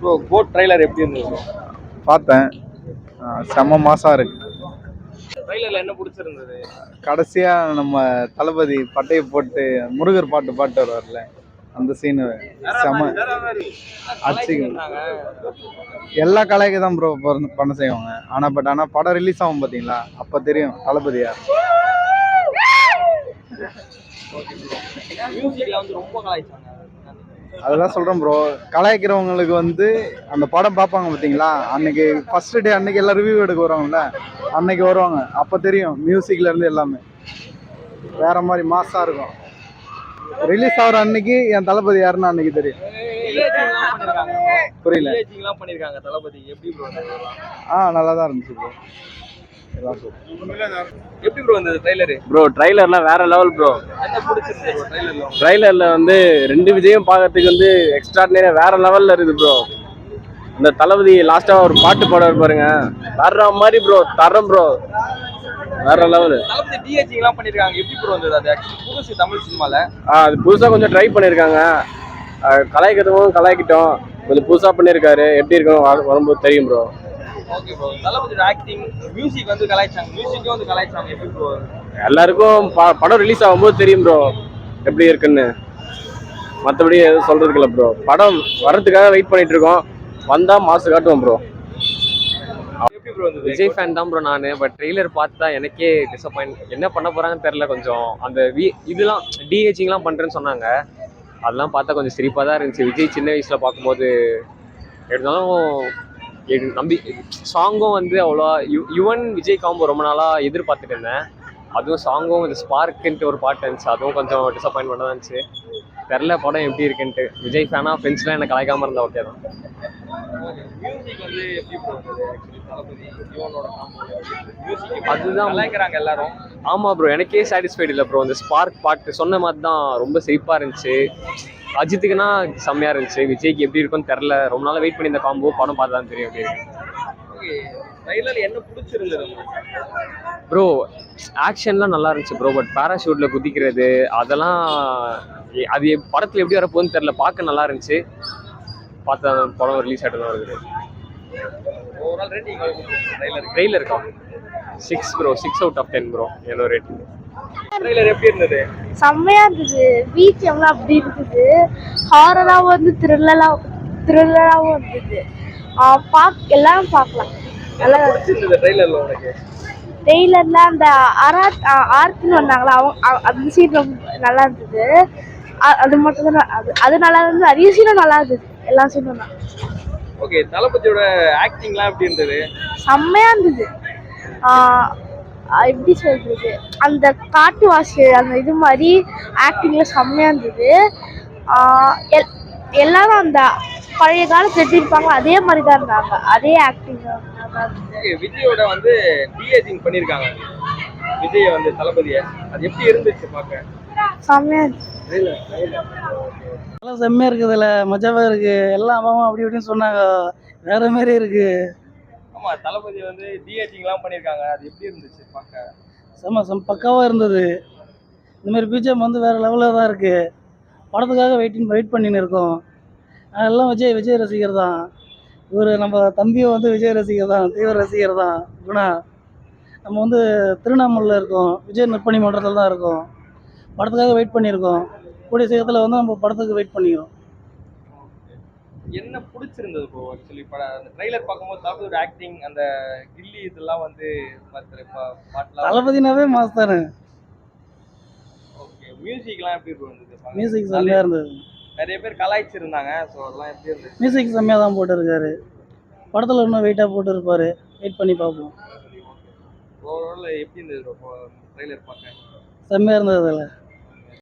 Bro code trailer எப்படி இருந்தது? Bro பார்த்தேன். ஆ, செம்ம மாசா இருக்கு. ட்ரைலர்ல என்ன பிடிச்சிருந்தது? கடைசியா நம்ம தளபதி பட்டையை போட்டு முருகர் பாட்டு பாட்டு வருவார்ல அந்த சீனு செம்ம அடிச்சுக்கணும். எல்லா கலைக்கு தான் ப்ரோ பண்ண செய்வாங்க. ஆனா பட் ஆனா படம் ரிலீஸ் ஆகும் பாத்தீங்களா அப்ப தெரியும் தளபதி யார். மியூசிக்ல வந்து ரொம்ப கலாய்ச்சாங்க. அதெல்லாம் சொல்றேன் ப்ரோ கலாய்க்கிறவங்களுக்கு வந்து அந்த படம் பார்ப்பாங்க பார்த்தீங்களா? அன்னைக்கு ஃபர்ஸ்ட் டே அன்னைக்கு எல்லாம் ரிவ்யூ எடுக்க வருவாங்கல்ல? அன்னைக்கு வருவாங்க. அப்போ தெரியும் மியூசிக்ல இருந்து எல்லாமே. வேற மாதிரி மாசா இருக்கும். ரிலீஸ் ஆகிற அன்னைக்கு என் தளபதி யாருன்னு அன்னைக்கு தெரியும். புரியல. எல்லாம் பண்ணிருக்காங்க தளபதி. எப்படி ஆ நல்லா தான் இருந்துச்சு ப்ரோ எப்படி ப்ரோ இருந்தது ட்ரைலர் ப்ரோ ட்ரைலர்லாம் வேற லெவல் ப்ரோ ட்ரைலர்ல வந்து ரெண்டு விஜயம் பார்க்கறதுக்கு வந்து எக்ஸ்ட்ராடினரியா வேற லெவல்ல இருக்குது ப்ரோ இந்த தளபதி லாஸ்டா ஒரு பாட்டு பாடுவார் பாருங்க. வேற மாதிரி ப்ரோ தரம் ப்ரோ வேற லெவல் தளபதி டிஹெச்சிங் எல்லாம் பண்ணிருக்காங்க. எப்படி ப்ரோ இருந்தது அது? புதுசு தமிழ் சினிமால. அது புதுசா கொஞ்சம் ட்ரை பண்ணியிருக்காங்க அஹ் கலாய்க்கிறதும் கலாய்க்கிட்டோம். கொஞ்சம் புதுசா பண்ணியிருக்காரு எப்படி இருக்கும் வ- வரும்போது தெரியும் ப்ரோ ஓகே ப்ரோ தளபதியோட ஆக்டிங் மியூசிக் வந்து கலாய்ச்சாங்க. மியூசிக்கும் வந்து கலாய்ச்சாங்க. எப்படி ப்ரோ எல்லாருக்கும் ப- படம் ரிலீஸ் ஆகும்போது தெரியும் ப்ரோ எப்படி இருக்குன்னு. மற்றபடி எதுவும் சொல்றதுக்கு இல்லை ப்ரோ படம் வர்றதுக்காக வெயிட் பண்ணிட்டு இருக்கோம். வந்தா மாசு காட்டுவோம் ப்ரோ விஜய் ஃபேன் தான் ப்ரோ நான் பட் ட்ரெய்லர் பார்த்தா எனக்கே டிசப்பாயிண்ட் என்ன பண்ண போறாங்கன்னு தெரில கொஞ்சம். அந்த வி இதெல்லாம் டிஹெச்சிங்லாம் பண்ணுறேன்னு சொன்னாங்க. அதெல்லாம் பார்த்தா கொஞ்சம் சிரிப்பாக தான் இருந்துச்சு. விஜய் சின்ன வயசில் பார்க்கும்போது இருந்தாலும் நம்பி சாங்கும் வந்து அவ்வளோ யு யுவன் விஜய் காம்போ ரொம்ப நாளாக எதிர்பார்த்துட்டு இருந்தேன். அதுவும் சாங்கும் இந்த ஸ்பார்க்குன்ட்டு ஒரு பாட்டு இருந்துச்சு. அதுவும் கொஞ்சம் டிசப்பாயின்மெண்ட்டாக தான் இருந்துச்சு. தெரில படம் எப்படி இருக்குன்ட்டு. விஜய் ஃபேனாக ஃப்ரெண்ட்ஸ்லாம் எனக்கு கலாய்க்காம இருந்தால் ஓகே தான். மியூசிக் வந்து எப்படி ப்ரோ இருந்தது ஆக்சுவலி தளபதி யுவனோட மியூசிக் அதுதான் எல்லாரும். ஆமா ப்ரோ எனக்கே சாட்டிஸ்ஃபைடு இல்லை ப்ரோ அந்த ஸ்பார்க் பாட்டு சொன்ன மாதிரி தான் ரொம்ப சிரிப்பாக இருந்துச்சு. அஜித்துக்குனா செம்மையா இருந்துச்சு. விஜய்க்கு எப்படி இருக்கும்னு தெரில ரொம்ப நாளாக வெயிட் பண்ணி இந்த காம்போ படம் பார்த்தா தான் தெரியும் பிடிச்சிருந்தது ப்ரோ ஆக்ஷன்லாம் நல்லா இருந்துச்சு ப்ரோ பட் பேராஷூட்டில் குதிக்கிறது அதெல்லாம் அது படத்துல எப்படி வரப்போகுதுன்னு தெரில பார்க்க நல்லா இருந்துச்சு. பார்த்தா படம் ரிலீஸ் ஆகிட்டு தான் வருது. ஓவரால் ரேட்டிங் ட்ரைலர் ட்ரெயிலர் இருக்கா. Six bro six out of ten bro என்னோட ரேட்டிங் ட்ரைலர் எப்படி இருந்தது? செம்மையா இருந்தது. பிஜிஎம்லாம் அப்படி இருந்தது. ஹாரராகவும் வந்து த்ரில்லராக த்ரில்லராகவும் இருந்தது. ஆ, பாக் எல்லாரும் பார்க்கலாம். நல்லா பிடிச்சிருந்தது ட்ரைலர்ல உனக்கு? டெய்லர்ல அந்த அராத் ஆர்ட்னு வந்தாங்களா? அவங்க அந்த சீன் ரொம்ப நல்லா இருந்தது. அது மட்டும் தான் அது அது நல்லா இருந்தது. நிறைய சீனும் நல்லா இருந்தது. எல்லா சீனும் தான் ஓகே தளபதியோட ஆக்டிங்லாம் எப்படி இருந்தது? செம்மையா இருந்தது. எப்படி சொல்றது? அந்த காட்டு வாசு அந்த இது மாதிரி ஆக்டிங்ல செம்மையா இருந்தது. எல்லாரும் அந்த பழைய காலத்துல எப்படி இருப்பாங்க அதே மாதிரி தான் இருந்தாங்க. அதே ஆக்டிங் விஜயோட வந்து டிஏஜிங் பண்ணியிருக்காங்க விஜய் வந்து தளபதியை. அது எப்படி இருந்துச்சு பார்க்க? செம்மையா இருந்துச்சு. நல்லா செம்மையாக இருக்குதுல்ல மஜாவாக இருக்குது எல்லாம் அம்மா அப்படி இப்படின்னு சொன்னாங்க. வேற மாதிரி இருக்குது ஆமா தளபதி வந்து டிஏஜிங்லாம் பண்ணியிருக்காங்க. அது எப்படி இருந்துச்சு பார்க்க? செம்ம செம் பக்காவாக இருந்தது. இந்த மாதிரி பிஜிஎம் வந்து வேறு லெவலில் தான் இருக்குது படத்துக்காக வெயிட்டிங் வெயிட் பண்ணின்னு இருக்கோம். எல்லாம் விஜய் விஜய் ரசிகர் தான். இவர் நம்ம தம்பியும் வந்து விஜய் ரசிகர் தான். தீவிர ரசிகர் தான். குணா. நம்ம வந்து திருவண்ணாமலையில் இருக்கோம். விஜய் நற்பணி மன்றத்தில் தான் இருக்கோம். படத்துக்காக வெயிட் பண்ணியிருக்கோம். கூடிய சீக்கிரத்தில் வந்து நம்ம படத்துக்கு வெயிட் பண்ணிக்கிறோம். என்ன பிடிச்சிருந்தது ப்ரோ ஆக்சுவலி பட அந்த ட்ரைலர் பார்க்கும்போது தளபதியோட ஆக்டிங் அந்த கில்லி இதெல்லாம் வந்து தளபதினாவே மாஸ் தானே ஓகே மியூசிக்லாம் எப்படி இருந்தது? மியூசிக் செம்மையாக இருந்தது. நிறைய பேர் கலாய்ச்சிருந்தாங்க ஸோ அதெல்லாம் எப்படி இருந்துச்சு மியூசிக் செம்மையாக தான் போட்டிருக்காரு. படத்தில் இன்னும் வெயிட்டாக போட்டிருப்பாரு. வெயிட் பண்ணி பார்ப்போம். ஓவரால் எப்படி இருந்தது ட்ரைலர் பார்க்க? செம்மையாக இருந்தது அதில்.